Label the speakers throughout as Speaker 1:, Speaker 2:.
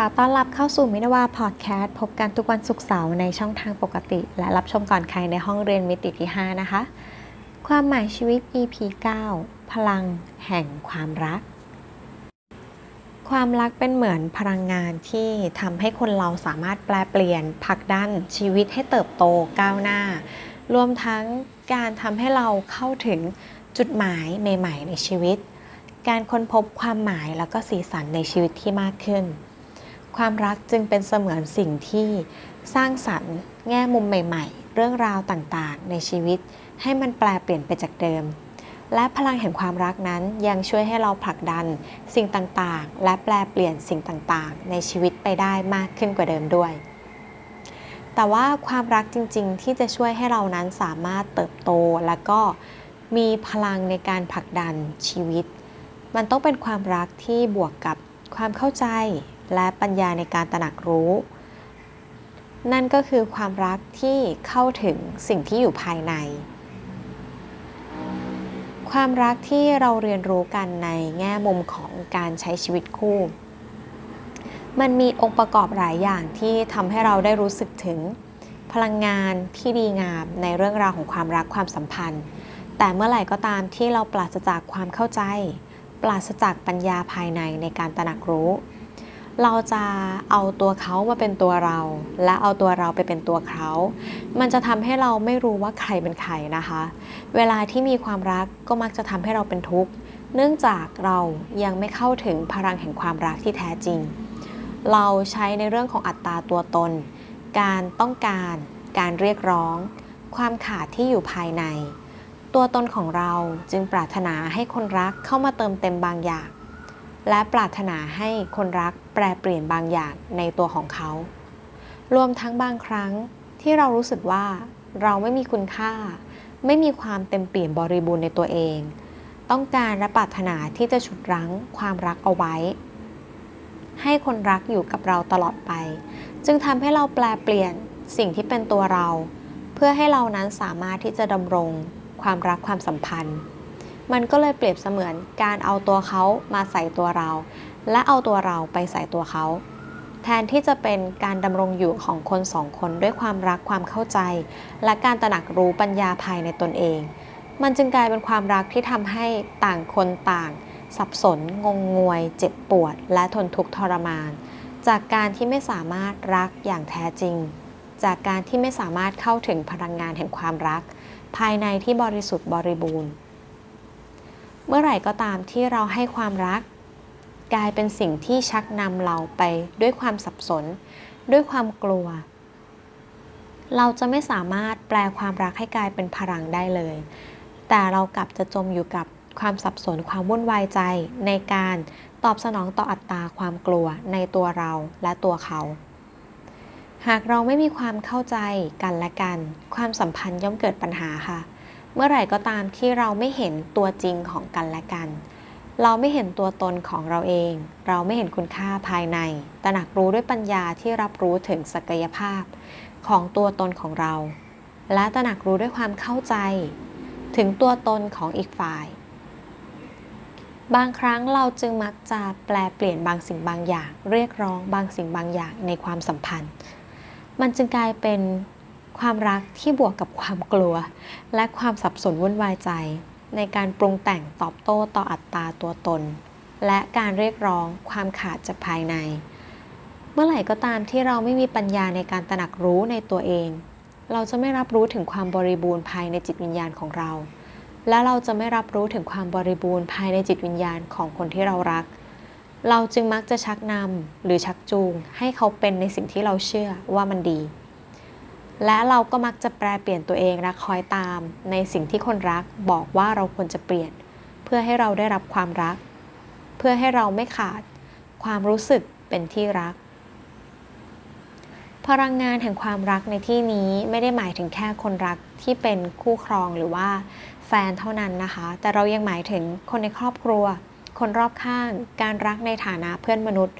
Speaker 1: ค่ะ ต้อนรับเข้าสู่มินวาพอดแคสต์ พบกันทุกวันศุกร์เสาร์ในช่องทางปกติ และรับชมก่อนใครในห้องเรียนมิติที่ 5 นะคะ ความหมายชีวิต EP 9 พลังแห่งความรัก ความรักเป็นเหมือนพลังงานที่ทำให้คนเราสามารถแปลเปลี่ยนผลักดันชีวิตให้เติบโตก้าวหน้า รวมทั้งการทำให้เราเข้าถึงจุดหมายใหม่ ๆ ในชีวิต การค้นพบความหมายแล้วก็สีสันในชีวิตที่มากขึ้น ความรักจึงเป็นเสมือนสิ่งที่สร้างสรรค์ แง่มุมใหม่ ๆ เรื่องราวต่างๆ ในชีวิต ให้มันแปลเปลี่ยนไปจากเดิม และพลังแห่งความรักนั้นยังช่วยให้เราผลักดันสิ่งต่างๆ และแปลเปลี่ยนสิ่งต่างๆ ในชีวิตไปได้มากขึ้นกว่าเดิมด้วย แต่ว่าความรักจริงๆ ที่จะช่วยให้เรานั้นสามารถเติบโตและก็มีพลังในการผลักดันชีวิต มันต้องเป็นความรักที่บวกกับความเข้าใจ และปัญญาในการตระหนักรู้ นั่นก็คือความรักที่เข้าถึงสิ่งที่อยู่ภายใน ความรักที่เราเรียนรู้กันในแง่มุมของการใช้ชีวิตคู่ มันมีองค์ประกอบหลายอย่างที่ทำให้เราได้รู้สึกถึงพลังงานที่ดีงามในเรื่องราวของความรักความสัมพันธ์ แต่เมื่อไหร่ก็ตามที่เราปราศจากความเข้าใจ ปราศจากปัญญาภายในในการตระหนักรู้ เราจะเอาตัวเขามาเป็นตัวเรา และเอาตัวเราไปเป็นตัวเขา มันจะทำให้เราไม่รู้ว่าใครเป็นใครนะคะ เวลาที่มีความรักก็มักจะทำให้เราเป็นทุกข์ เนื่องจากเรายังไม่เข้าถึงพลังแห่งความรักที่แท้จริง เราใช้ในเรื่องของอัตราตัวตน การต้องการ การเรียกร้อง ความขาดที่อยู่ภายใน ตัวตนของเราจึงปรารถนาให้คนรักเข้ามาเติมเต็มบางอย่าง และปรารถนาให้คนรัก แปลเปลี่ยนบางอย่างในตัวของเขา รวมทั้งบางครั้งที่เรารู้สึกว่าเราไม่มีคุณค่า ไม่มีความเต็มเปี่ยมบริบูรณ์ในตัวเอง ต้องการและปรารถนาที่จะฉุดรั้งความรักเอาไว้ ให้คนรักอยู่กับเราตลอดไป จึงทำให้เราแปลเปลี่ยนสิ่งที่เป็นตัวเรา เพื่อให้เรานั้นสามารถที่จะดำรงความรักความสัมพันธ์ มันก็เลยเปรียบเสมือนการเอาตัวเขามาใส่ตัวเรา และเอาตัวเราไปใส่ตัวเขา แทนที่จะเป็นการดำรงอยู่ของคนสองคนด้วยความรักความเข้าใจ และการตระหนักรู้ปัญญาภายในตนเอง มันจึงกลายเป็นความรักที่ทำให้ต่างคนต่าง สับสน งงงวย เจ็บปวด และทนทุกข์ทรมาน จากการที่ไม่สามารถรักอย่างแท้จริง จากการที่ไม่สามารถเข้าถึงพลังงานแห่งความรัก ภายในที่บริสุทธิ์บริบูรณ์เมื่อไหร่ก็ตามที่เราให้ความรัก กลายเป็นสิ่งที่ชักนำเราไปด้วยความสับสน ด้วยความกลัว เราจะไม่สามารถแปลความรักให้กลายเป็นพลังได้เลย แต่เรากลับจะจมอยู่กับความสับสนความวุ่นวายใจในการตอบสนองต่ออัตราความกลัวในตัวเราและตัวเขา หากเราไม่มีความเข้าใจกันและกัน ความสัมพันธ์ย่อมเกิดปัญหาค่ะ เมื่อไหร่ก็ตามที่เราไม่เห็นตัวจริงของกันและกัน เราไม่เห็นตัวตนของเราเอง เราไม่เห็นคุณค่าภายในตระหนักรู้ด้วยปัญญาที่รับรู้ถึงศักยภาพของตัวตนของเรา และตระหนักรู้ด้วยความเข้าใจ ถึงตัวตนของอีกฝ่าย บางครั้งเราจึงมักจะแปลเปลี่ยนบางสิ่งบางอย่าง เรียกร้องบางสิ่งบางอย่างในความสัมพันธ์ มันจึงกลายเป็นความรักที่บวกกับความกลัว และความสับสนวุ่นวายใจ ในการปรุงแต่งตอบโต้ต่ออัตราตัวตน และการเรียกร้องความขาดจากภายใน เมื่อไหร่ก็ตามที่เราไม่มีปัญญาในการตระหนักรู้ในตัวเอง เราจะไม่รับรู้ถึงความบริบูรณ์ภายในจิตวิญญาณของเรา และเราจะไม่รับรู้ถึงความบริบูรณ์ภายในจิตวิญญาณของคนที่เรารัก เราจึงมักจะชักนำหรือชักจูง ให้เขาเป็นในสิ่งที่เราเชื่อว่ามันดี และเราก็มักจะแปลเปลี่ยนตัวเองและคอยตาม ในสิ่งที่คนรักบอกว่าเราควรจะเปลี่ยน เพื่อให้เราได้รับความรัก เพื่อให้เราไม่ขาด ความรู้สึกเป็นที่รัก พลังงานแห่งความรักในที่นี้ไม่ได้หมายถึงแค่คนรักที่เป็นคู่ครองหรือว่าแฟนเท่านั้นนะคะ แต่เรายังหมายถึงคนในครอบครัว คนรอบข้าง การรักในฐานะเพื่อนมนุษย์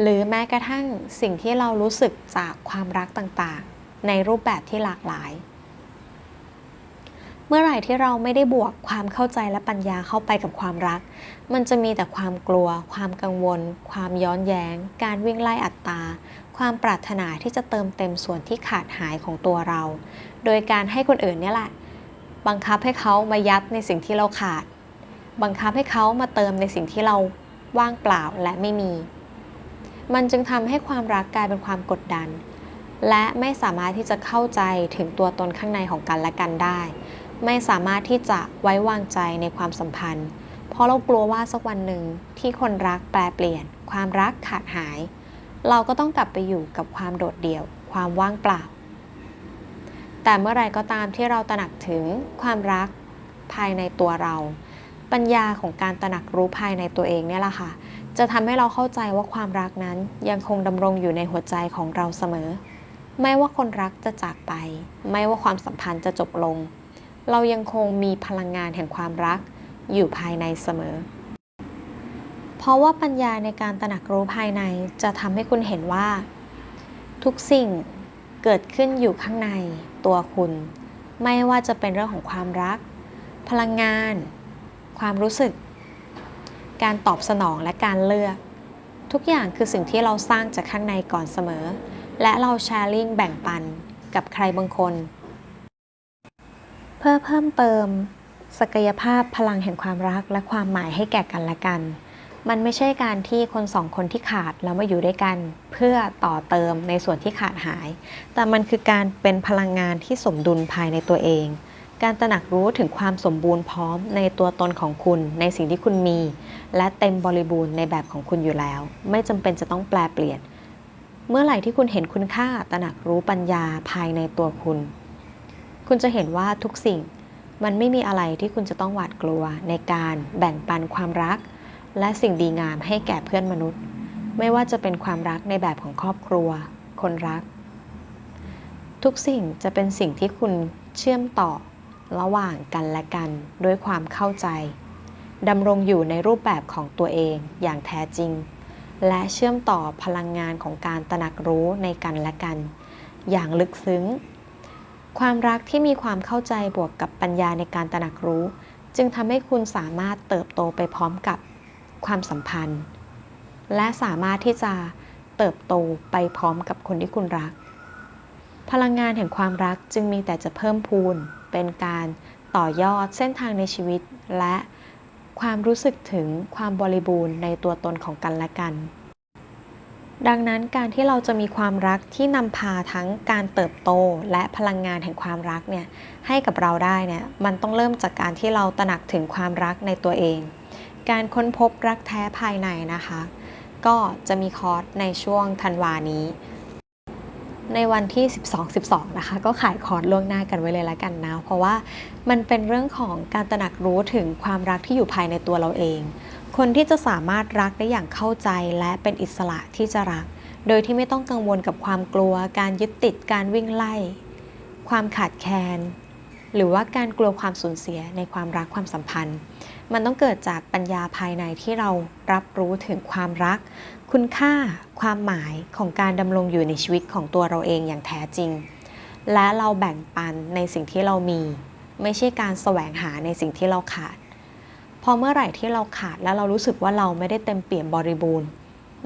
Speaker 1: หรือแม้กระทั่งสิ่งที่เรารู้สึกจากความรักต่าง ในรูปแบบที่หลากหลาย เมื่อไหร่ที่เราไม่ได้บวกความเข้าใจและปัญญาเข้าไปกับความรัก มันจะมีแต่ความกลัว ความกังวล ความย้อนแย้ง การวิ่งไล่อัตตา ความปรารถนาที่จะเติมเต็มส่วนที่ขาดหายของตัวเรา โดยการให้คนอื่นเนี่ยแหละ บังคับให้เขามายัดในสิ่งที่เราขาด บังคับให้เขามาเติมในสิ่งที่เราว่างเปล่าและไม่มี มันจึงทำให้ความรักกลายเป็นความกดดัน และไม่สามารถที่จะเข้าใจถึงตัวตนข้างในของกันและกันได้ ไม่สามารถที่จะไว้วางใจในความสัมพันธ์ เพราะเรากลัวว่าสักวันหนึ่งที่คนรักแปลเปลี่ยน ความรักขาดหาย เราก็ต้องกลับไปอยู่กับความโดดเดี่ยว ความว่างเปล่า แต่เมื่อไรก็ตามที่เราตระหนักถึงความรักภายในตัวเรา ปัญญาของการตระหนักรู้ภายในตัวเองเนี่ยแหละค่ะจะทำให้เราเข้าใจว่าความรักนั้นยังคงดำรงอยู่ในหัวใจของเราเสมอ ไม่ว่าคนรักจะจากไป ไม่ว่าความสัมพันธ์จะจบลง เรายังคงมีพลังงานแห่งความรักอยู่ภายในเสมอ เพราะว่าปัญญาในการตระหนักรู้ภายในจะทำให้คุณเห็นว่า ทุกสิ่งเกิดขึ้นอยู่ข้างในตัวคุณ ไม่ว่าจะเป็นเรื่องของความรัก พลังงาน ความรู้สึก การตอบสนองและการเลือก ทุกอย่างคือสิ่งที่เราสร้างจากข้างในก่อนเสมอ และเราแชร์ลิงแบ่งปันกับใครบางคน เพื่อเพิ่มเติม ศักยภาพพลังแห่งความรักและความหมายให้แก่กันและกัน มันไม่ใช่การที่คนสองคนที่ขาดแล้วมาอยู่ด้วยกัน เพื่อต่อเติมในส่วนที่ขาดหาย แต่มันคือการเป็นพลังงานที่สมดุลภายในตัวเอง การตระหนักรู้ถึงความสมบูรณ์พร้อมในตัวตนของคุณ ในสิ่งที่คุณมี และเต็มบริบูรณ์ในแบบของคุณอยู่แล้ว ไม่จำเป็นจะต้องแปลเปลี่ยน เมื่อไหร่ที่คุณเห็นคุณค่าตระหนักรู้ปัญญาภายในตัวคุณ คุณจะเห็นว่าทุกสิ่งมันไม่มีอะไรที่คุณจะต้องหวาดกลัวในการแบ่งปันความรัก และสิ่งดีงามให้แก่เพื่อนมนุษย์ ไม่ว่าจะเป็นความรักในแบบของครอบครัว คนรัก ทุกสิ่งจะเป็นสิ่งที่คุณเชื่อมต่อระหว่างกันและกันด้วยความเข้าใจดำรงอยู่ในรูปแบบของตัวเองอย่างแท้จริง และเชื่อมต่อพลังงานของการตระหนักรู้ในกันและกัน อย่างลึกซึ้ง ความรักที่มีความเข้าใจบวกกับปัญญาในการตระหนักรู้ จึงทำให้คุณสามารถเติบโตไปพร้อมกับความสัมพันธ์ และสามารถที่จะเติบโตไปพร้อมกับคนที่คุณรัก พลังงานแห่งความรักจึงมีแต่จะเพิ่มพูน เป็นการต่อยอดเส้นทางในชีวิต และ ความรู้สึกถึงความบริบูรณ์ในตัวตนของกันและกัน ดังนั้นการที่เราจะมีความรักที่นำพาทั้งการเติบโตและพลังงานแห่งความรักเนี่ยให้กับเราได้เนี่ยมันต้องเริ่มจากการที่เราตระหนักถึงความรักในตัวเอง การค้นพบรักแท้ภายในนะคะ ก็จะมีคอร์สในช่วงธันวานี้ ในวันที่ 12 12 นะคะ ก็ขายคอร์สล่วงหน้ากันไว้เลยละกันนะ เพราะว่ามันเป็นเรื่องของการตระหนักรู้ถึงความรักที่อยู่ภายในตัวเราเอง คนที่จะสามารถรักได้อย่างเข้าใจและเป็นอิสระที่จะรัก โดยที่ไม่ต้องกังวลกับความกลัว การยึดติดการวิ่งไล่ ความขาดแคลน หรือว่าการกลัวความสูญเสียในความรักความสัมพันธ์ มันต้องเกิดจากปัญญาภายในที่เรารับรู้ถึงความรัก คุณค่า ความหมายของการดำรงอยู่ในชีวิตของตัวเราเองอย่างแท้จริง และเราแบ่งปันในสิ่งที่เรามี ไม่ใช่การแสวงหาในสิ่งที่เราขาด พอเมื่อไหร่ที่เราขาดแล้วเรารู้สึกว่าเราไม่ได้เต็มเปี่ยมบริบูรณ์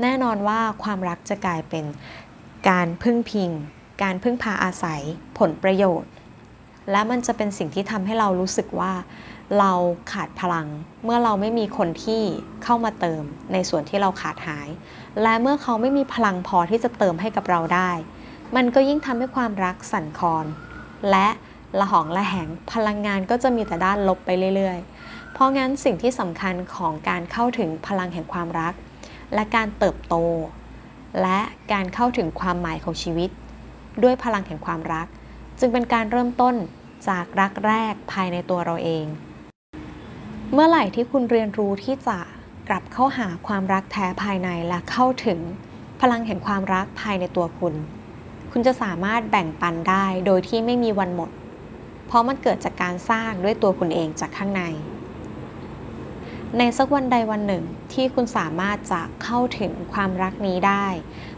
Speaker 1: แน่นอนว่าความรักจะกลายเป็นการพึ่งพิง การพึ่งพาอาศัย ผลประโยชน์ และมันจะเป็นสิ่งที่ทำให้เรารู้สึกว่า เราขาดพลัง เมื่อเราไม่มีคนที่เข้ามาเติมในส่วนที่เราขาดหาย และเมื่อเขาไม่มีพลังพอที่จะเติมให้กับเราได้ มันก็ยิ่งทำให้ความรักสั่นคลอน และละหองละแหงพลังงานก็จะมีแต่ด้านลบไปเรื่อยๆ เพราะงั้นสิ่งที่สำคัญของการเข้าถึงพลังแห่งความรัก และการเติบโต และการเข้าถึงความหมายของชีวิต ด้วยพลังแห่งความรัก จึงเป็นการเริ่มต้น จากรักแรกภายในตัวเราเอง เมื่อไหร่ที่คุณเรียนรู้ที่จะกลับเข้าหาความรักแท้ภายในและเข้าถึงพลังแห่งความรักภายในตัวคุณ คุณจะสามารถแบ่งปันได้โดยที่ไม่มีวันหมด เพราะมันเกิดจากการสร้างด้วยตัวคุณเองจากข้างใน ในสักวันใดวันหนึ่งที่คุณสามารถจะเข้าถึงความรักนี้ได้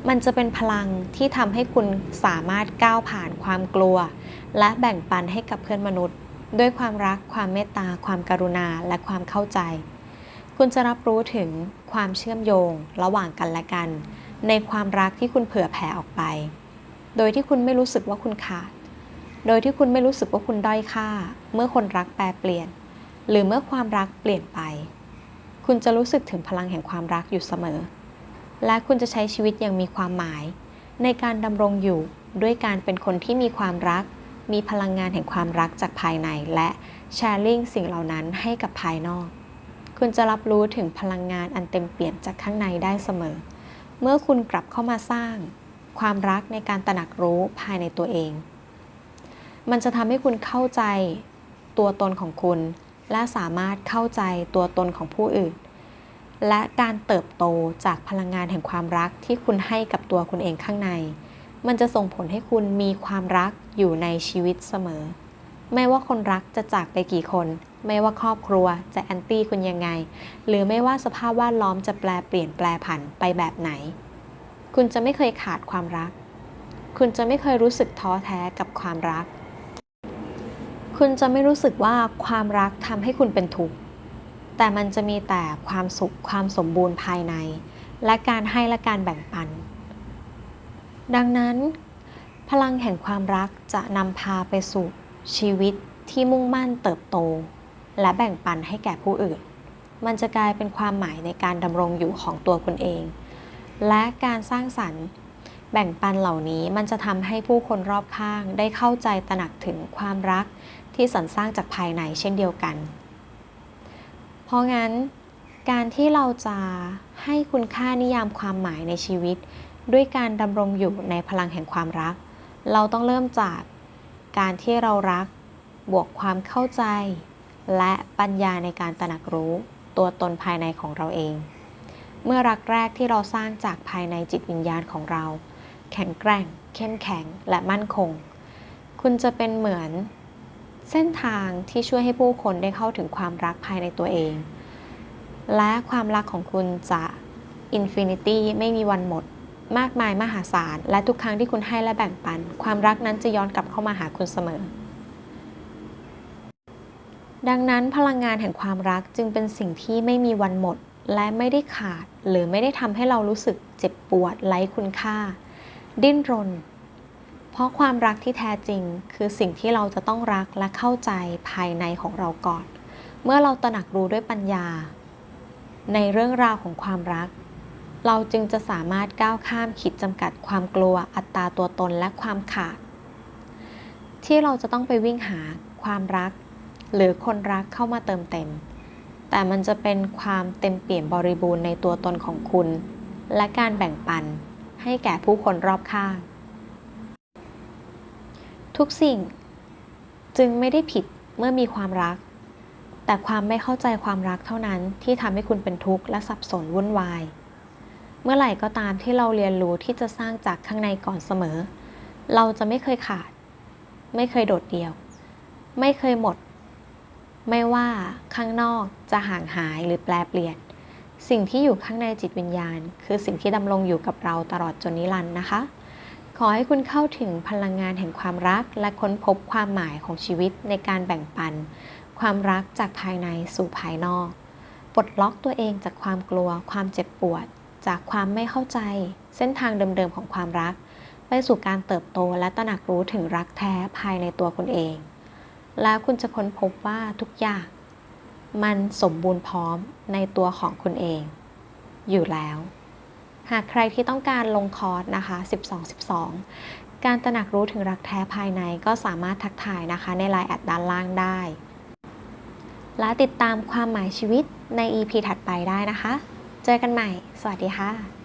Speaker 1: มันจะเป็นพลังที่ทำให้คุณสามารถก้าวผ่านความกลัว และแบ่งปันให้กับเพื่อนมนุษย์ ด้วยความรัก ความเมตตา ความกรุณา และความเข้าใจ คุณจะรับรู้ถึงความเชื่อมโยงระหว่างกันและกัน ในความรักที่คุณเผื่อแผ่ออกไป โดยที่คุณไม่รู้สึกว่าคุณขาด โดยที่คุณไม่รู้สึกว่าคุณด้อยค่า เมื่อคนรักแปรเปลี่ยน หรือเมื่อความรักเปลี่ยนไป คุณจะรู้สึกถึงพลังแห่งความรักอยู่เสมอ และคุณจะใช้ชีวิตอย่างมีความหมาย ในการดำรงอยู่ด้วยการเป็นคนที่มีความรัก มีพลังงานแห่งความรักจากภายใน และแชร์ลิงสิ่งเหล่านั้นให้กับภายนอก คุณจะรับรู้ถึงพลังงานอันเต็มเปี่ยมจากข้างในได้เสมอ เมื่อคุณกลับเข้ามาสร้าง ความรักในการตระหนักรู้ภายในตัวเอง มันจะทำให้คุณเข้าใจตัวตนของคุณ และสามารถเข้าใจตัวตนของผู้อื่น และการเติบโตจากพลังงานแห่งความรักที่คุณให้กับตัวคุณเองข้างใน มันจะส่งผลให้คุณมีความรักอยู่ในชีวิตเสมอ ไม่ว่าคนรักจะจากไปกี่คน ไม่ว่าครอบครัวจะแอนตี้คุณยังไง หรือไม่ว่าสภาพแวดล้อมจะแปลเปลี่ยนแปลผันไปแบบไหน คุณจะไม่เคยขาดความรัก คุณจะไม่เคยรู้สึกท้อแท้กับความรัก คุณจะไม่รู้สึกว่าความรักทำให้คุณเป็นทุกข์ แต่มันจะมีแต่ความสุขความสมบูรณ์ภายใน และการให้และการแบ่งปัน ดังนั้น พลังแห่งความรักจะนำพาไปสู่ชีวิตที่มุ่งมั่นเติบโต และแบ่งปันให้แก่ผู้อื่น มันจะกลายเป็นความหมายในการดำรงอยู่ของตัวคุณเอง และการสร้างสรรค์ แบ่งปันเหล่านี้มันจะทำให้ผู้คนรอบข้างได้เข้าใจตระหนักถึงความรักที่สรรสร้างจากภายในเช่นเดียวกัน เพราะงั้น การที่เราจะให้คุณค่านิยามความหมายในชีวิต ด้วยการดำรงอยู่ในพลังแห่งความรัก เราต้องเริ่มจากการที่เรารักบวกความเข้าใจ และปัญญาในการตระหนักรู้ตัวตนภายในของเราเอง เมื่อรักแรกที่เราสร้างจากภายในจิตวิญญาณของเรา แข็งแกร่ง เข้มแข็งและมั่นคง คุณจะเป็นเหมือนเส้นทางที่ช่วยให้ผู้คนได้เข้าถึงความรักภายในตัวเอง และความรักของคุณจะอินฟินิตี้ไม่มีวันหมด มากมายมหาศาล และทุกครั้งที่คุณให้และแบ่งปัน ความรักนั้นจะย้อนกลับเข้ามาหาคุณเสมอ ดังนั้นพลังงานแห่งความรักจึงเป็นสิ่งที่ไม่มีวันหมด และไม่ได้ขาด หรือไม่ได้ทำให้เรารู้สึกเจ็บปวดไร้คุณค่า ดิ้นรน เพราะความรักที่แท้จริง คือสิ่งที่เราจะต้องรักและเข้าใจภายในของเราก่อน เมื่อเราตระหนักรู้ด้วยปัญญา ในเรื่องราวของความรัก เราจึงจะสามารถก้าวข้ามขีดจำกัดความกลัวอัตราตัวตนและความขาด ที่เราจะต้องไปวิ่งหาความรัก หรือคนรักเข้ามาเติมเต็ม แต่มันจะเป็นความเต็มเปี่ยมบริบูรณ์ในตัวตนของคุณ และการแบ่งปัน ให้แก่ผู้คนรอบข้าง ทุกสิ่งจึงไม่ได้ผิดเมื่อมีความรัก แต่ความไม่เข้าใจความรักเท่านั้นที่ทำให้คุณเป็นทุกข์และสับสนวุ่นวาย เมื่อไหร่ก็ตามที่เราเรียนรู้ที่จะสร้างจากข้างในก่อนเสมอ เราจะไม่เคยขาด ไม่เคยโดดเดี่ยว ไม่เคยหมด ไม่ว่าข้างนอกจะห่างหายหรือแปลเปลี่ยน สิ่งที่อยู่ข้างในจิตวิญญาณ คือสิ่งที่ดำรงอยู่กับเราตลอดจนนิรันดร์นะคะ ขอให้คุณเข้าถึงพลังงานแห่งความรัก และค้นพบความหมายของชีวิตในการแบ่งปัน ความรักจากภายในสู่ภายนอก ปลดล็อกตัวเองจากความกลัว ความเจ็บปวด จากความไม่เข้าใจ เส้นทางเดิมๆของความรัก ไปสู่การเติบโตและตระหนักรู้ถึงรักแท้ภายในตัวคุณเอง แล้วคุณจะค้นพบว่าทุกอย่าง มันสมบูรณ์พร้อมในตัวของคุณเอง อยู่แล้ว หากใครที่ต้องการลงคอร์สนะคะ 12-12 การตระหนักรู้ถึงรักแท้ภายในก็สามารถทักทายนะคะ ในไลน์แอดด้านล่างได้ และติดตามความหมายชีวิตใน EP ถัดไปได้นะคะ เจอกันใหม่ สวัสดีค่ะ